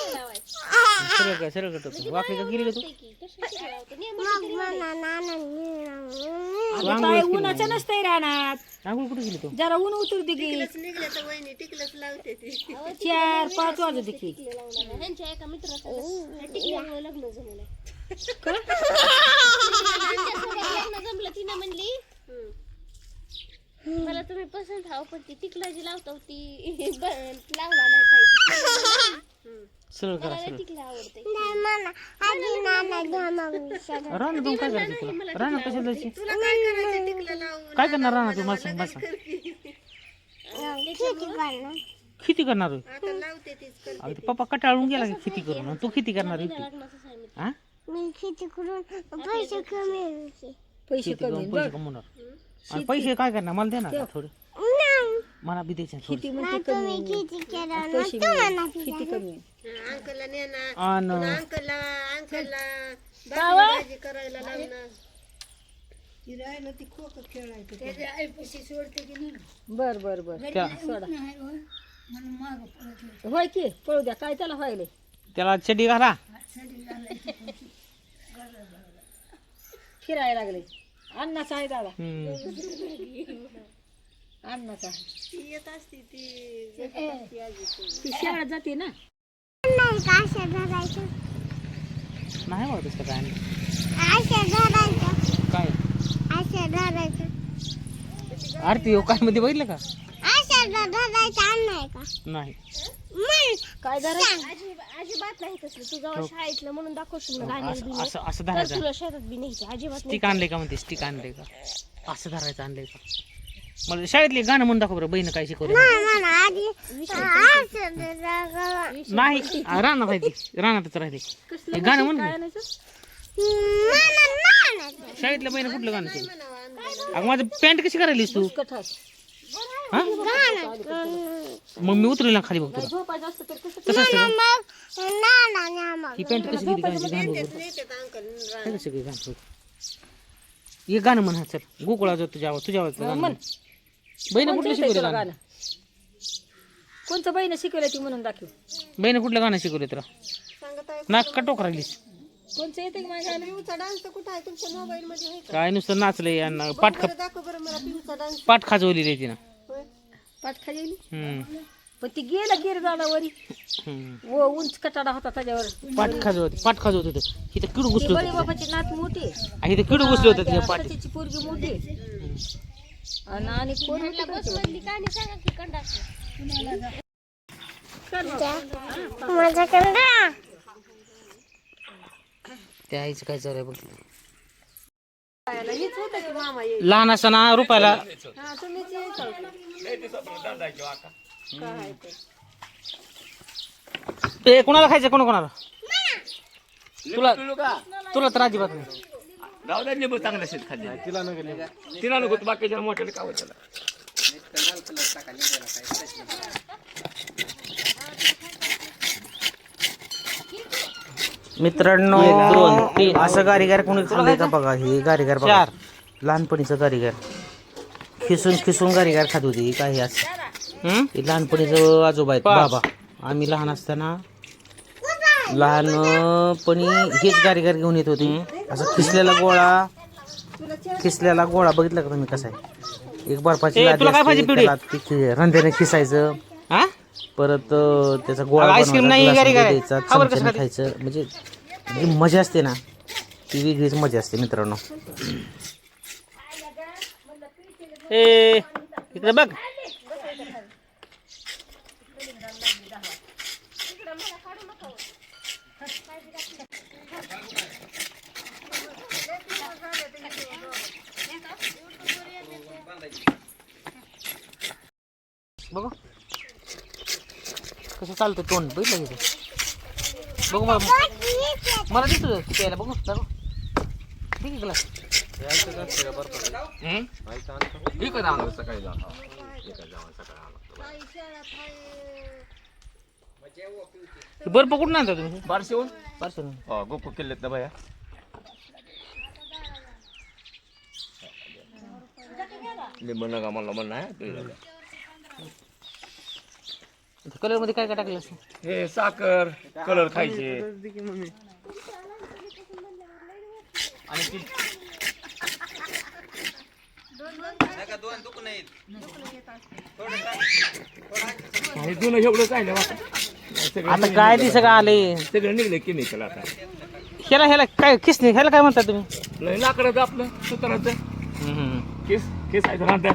सरळ काय सरळ करतो वाकडी का? गिरी का तू आता काय उन्हाचं नसतंय रानात आंघोळ कुठे गेली तू जरा ऊन उतरू दे की चार पाच वाजू दे की जमलं तिनं म्हणली मला तुम्ही पसंत आहो पण ती टिकला जी लावतो ती ब- लावला नाही पाहिजे. सरळ करा मला सरळ. टिकला आवडते. राणा तू काय करायचं तुला. राणा कशाला जायची तुला काय करायचं टिकलं लावून? काय करणार राणा तू? मला सांग मला सांग किती करणार? होय? आता लावते तीच कर अगं ते पप्पा कटाळून गेला की किती करून आणि तू किती करणार होती लग्नाचं सांगितलं. हा पैसे कमी करून पैसे कमवणार? आणि पैसे काय करणार? मला देणार का थोडे? मला बी द्यायचे थोडे. किती म्हणते कमी पैसे मिळाले. किती कमी अंकलला नेणार आणि अंकलला अंकलला. भाजी करायला लावणार बर बर बर. त्या होय. की पळू द्या. काय त्याला व्हायले त्याला चड्डी घाला. फिरायला लागले. अन्नाचा आहे दादा हम्म. अन्नाचा ती येत असती ती ती शाळेत जाते नाही काय? आरती हो काय मध्ये बघितलं का? नाही. काय जरा अजिब- अजिबात नाही तसलं. तू जेव्हा शाळेतलं म्हणून दाखवशील ना गाणी असं बिणी, असं असं तर धरायचं तुला शेतात बी नाही अजिबात नाही. स्टिक आणलंय का म्हणते? स्टिक आणलंय का? असं धरायचं आणलंय का? मला शाळेतले गाणं म्हणून दाखव बरं बहीण काय शिकवलं नाही रानात राहते. रानातच राहते. हे गाणं म्हण काय की. आणायचं? शाळेतल्या बहीण कुठलं गाणं शिकवलं अगं माझं पॅन्ट कशी करायलीस तू? आहे. हा? मग मी उतरेल ना खाली बघ तुला. झोपायचं असतं तर कसं कसं असतं का? ही पॅन्ट कशी गाण्याची गाणं बघ नेतात अंकल काय कसं काही गाणं बघ. हे गाणं म्हणा चल. गोकुळा जाऊ तुझ्या आवाज तुझ्या आवाज म्हण. बहीण कुठलं शिकवलं तुला गाणं गाणं? कोणतं बहीण शिकवलं ती म्हणून दाखव. बहीण कुठलं गाणं शिकवलं तुला? नाक का टोक राहिलीस? कोणचं येतं की माझ्या गाणं? पिऊचा डान्स कुठं आहे? तुमच्या मोबाईल मध्ये आहे का? काय नुसतं नाचलंय यांना. पाठ खा बरं दाखव बरं मला पिऊचा डान्स. पाठ खाजवली रे तिनं. पाठ खाली हम्म. पण ती गेलं गिर जाणावरी हम्म. व उंच कटाडा होता त्याच्यावर. पाठ खाजवत पाठ खाजवत होतं. इथं किडू घुसलं बळी होतं बापाची नात मोठी. आणि इथं किडू घुसलं होतं तिच्या पाठीत त्याची पोरगी मोठी. आणि आणि कोण होतं का ते? बसमधली गाणी सांगा की कंडाक्टर. त्या आईचं काय चालू आहे बघ हीच होतं की मामा ये लहान असताना रुपयाला हा ते कोणाला खायचं कोणा कोणाला तुला तुला तर अजिबात नाही जाऊ द्या लिंबू चांगलं शेत खाली तिला नको तिला नको बाकीच्या मोठ्याला काय त्याला मित्रांनो दोन, तीन. असं गारीगार कोणी खाल्लंय का बघा? हे गारीगार बघा. चार. लहानपणीचं गारीगार खिसून खिसून गारीगार खात होती. ही काही असं. हम्म? हे लहानपणीचं आजोबा आहेत. पाच. बाबा आम्ही लहान असताना लहानपणी हेच गारीगार घेऊन येत होती. असं खिसलेला गोळा. खिसलेला गोळा बघितला का तुम्ही कसा आहे? एक बर्फाची ए, लादी तुला काय असते, पाहिजे पिवळी? त्याला ती खि- रंध्याने खिसायचं. हा? परत अं, त्याचा गोळा अगं, आईस्क्रीम बनवायचा, नाही, ग्लासमध्ये गारी गारी. द्यायचा, खा बरं कसं चमच्याने खायचं. म्हणजे जी मजा असते ना. ती वेगळीच मजा असते मित्रांनो. ए इकडे बघ. बघू. कसं चालतं तोंड बघितलं ते? बघू मला. मला दिसतो प्यायला. बघू बघू ठीक आहे ग्लास आणलं सकाळी जाऊन विकत जाऊन सकाळी आणलं बर्फ कुठून आणता तुम्ही? बारशे होऊन पार्सल हो गोकू किल्लेत ना भया. लिंबू नका म्हणलं म्हणणं आहे कलरमध्ये काय काय टाकलं असं? हे साखर कलर खायचे. आणि ती हे जुनं एवढंच आहे ना. सगळं आता काय ते सगळं आले? सगळं निघलं केमिकल आता. ह्याला ह्याला काय किसने ह्याला काय म्हणता तुम्ही? लय लाकडाचं आपलं सुताराचं. केस केस आहे रांदा?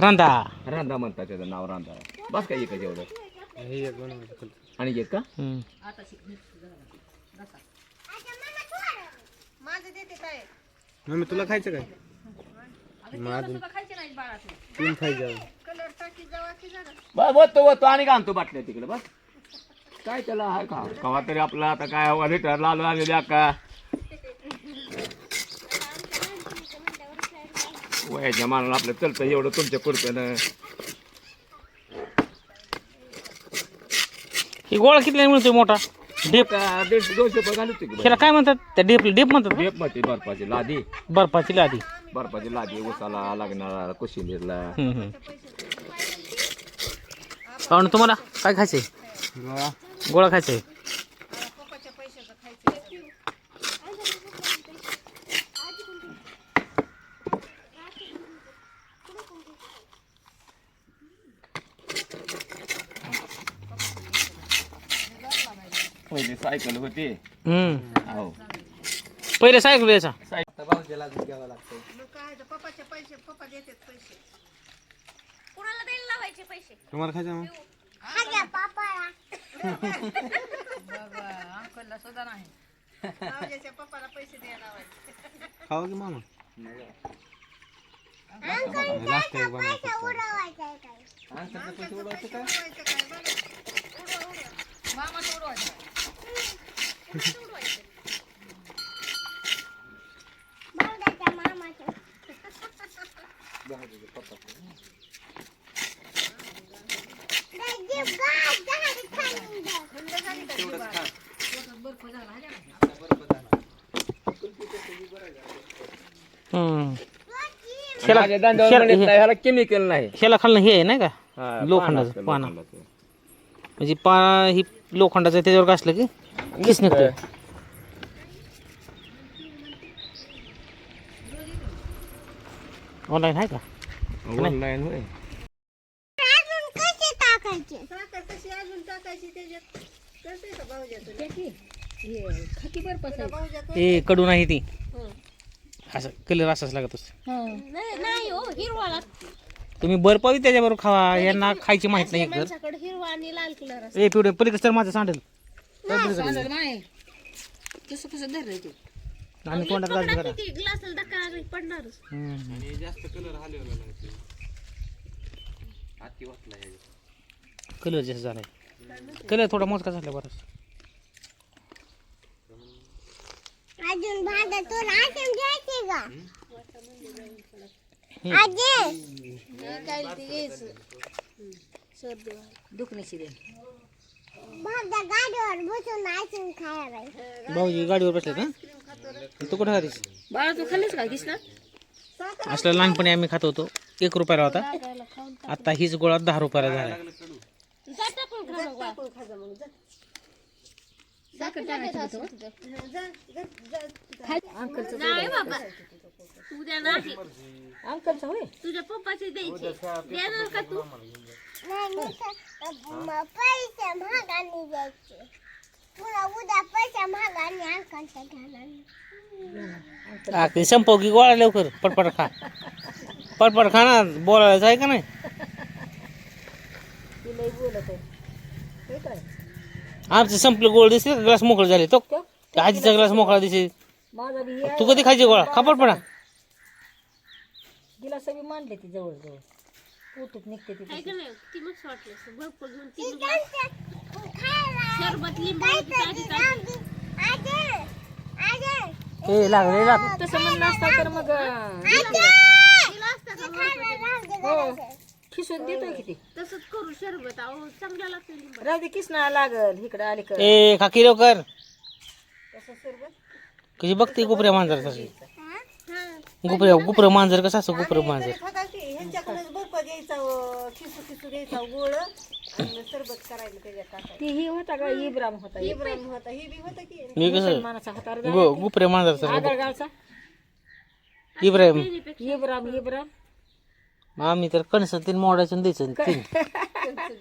रांदा. रांदा म्हणतात त्याचं नाव रांदा. बस काय एक एवढं आणि एक का? हम्म. माझं देते काय? मम्मी तुला खायचं काय? बस वतो आणि घालतो बाटल्या तिकडे बस. काय त्याला हाय का? कवा तरी आपला आता काय हवा लालो आलेल्या का? वयाच्या मानाला आपलं चलतं एवढं तुमच्या कुरप्यानं ही गोळा किती मिळतोय मोठा? डेप का दीडशे दोनशे रुपये घालतो की ह्याला काय म्हणतात? त्या डेप डेप म्हणतात का? डेपमध्ये बर्फाची लादी. बर्फाची लादी. बर्फाची लादी उसाला लागणारा कोशिंबीरला. हम्म, हम्म. पाहुणे तुम्हाला काय खायचंय? गोळा खायचंय? पहिली सायकल होती. हम्म. हो पहिले सायकल यायचा. काय तर पप्पाचे पैसे पप्पा देतात पैसे कुणाला द्यायला लावायचे पैसे तुम्हाला खायचं मग? भाऊजाच्या पप्पाला पैसे द्यायला लावायचे खावा की मामा? लास्ट टाइम बनवायचं उडवायचं काय? नाही, ह्याला केमिकल नाही ह्याला खाल्लं हे आहे नाही का? हा, लोखंडाचं पाना लोखंडाचं. म्हणजे पा ही लोखंडाचं त्याच्यावर घासलं की किस निघतोय? ऑनलाईन आहे का? ऑनलाईन होय. साखर कशी अजून टाकायची त्याच्यात? करते का ते कडू नाही ती. असं कलर असाच लागत असतो. नाही नाही हो हिरवाला तुम्ही बर्फावी त्याच्याबरोबर खावा यांना खायची माहीत नाही एकतर माणसाकडे हिरवा आणि लाल कलर ए पिवडे पलीकडे तर माझं सांडेल. नाही. कसं ते? आणि तोंडात घालून करा किती? ग्लासाला धक्का पडणारच. कलर जास्त झालाय. कलर थोडा मोजका झाला बरं. अजून भांडा तुला घ्यायची का? दुखण्याची दे भाऊजी गाडीवर बसले का? तू कुठे खातीस बाळा तू खाल्लीस का किसना असलं लहानपणी आम्ही खात होतो. एक रुपयाला होता. आता हीच गोळा दहा रुपयाला झाला. साखर उद्या नाही अंकलचं होय तुझ्या पप्पाचे द्यायचे देणार का तू पैसे महागाने द्यायचे उद्या पैसे महागाने आखरी संपव की गोळा लवकर. पटपट खा. पटपट खा ना. बोलायचं आहे का नाही? तुलाही बोलत आहे आमचं संपलं गोळ दिसते ग्लास मोकळं झाले तो. आजीचा ग्लास मोकळा दिसे तू कधी खायची गोळा? खा पटपटा. तिला सगळी मांडले ती जवळ जवळ पोटूत निघते ती काय का नाही ती मग वाटलं भरपूर घेऊन तीन ग्लास सरबत लिंबू ए लागले लाग तसं म्हणलं असतं तर मग. भरपूर? खिसून देतोय किती? तसंच करू सरबत अहो चांगला लागतं लिंबू. राहू दे किसना लागल. इकडं आली कर. ए खाकी लवकर. तसं सरबत कशी बघते गुपऱ्या मांजर तशी? गुपऱ्या गुपरं मांजर कसं असं गुपरं मांजर? खिसू खिसू गोळ. सरबत करायला त्याच्यात टाकायचं. ती ही होता का? इब्राम होता. इब्राहिम होता. ही बी होतं की. मी कसं? मानाचा होता गु- गुपरे मांजर सर आगळगावचा इब्राहिम इब्राम इब्राम आम्ही तर कणस तीन मोडायचं आणि द्यायचं तीन.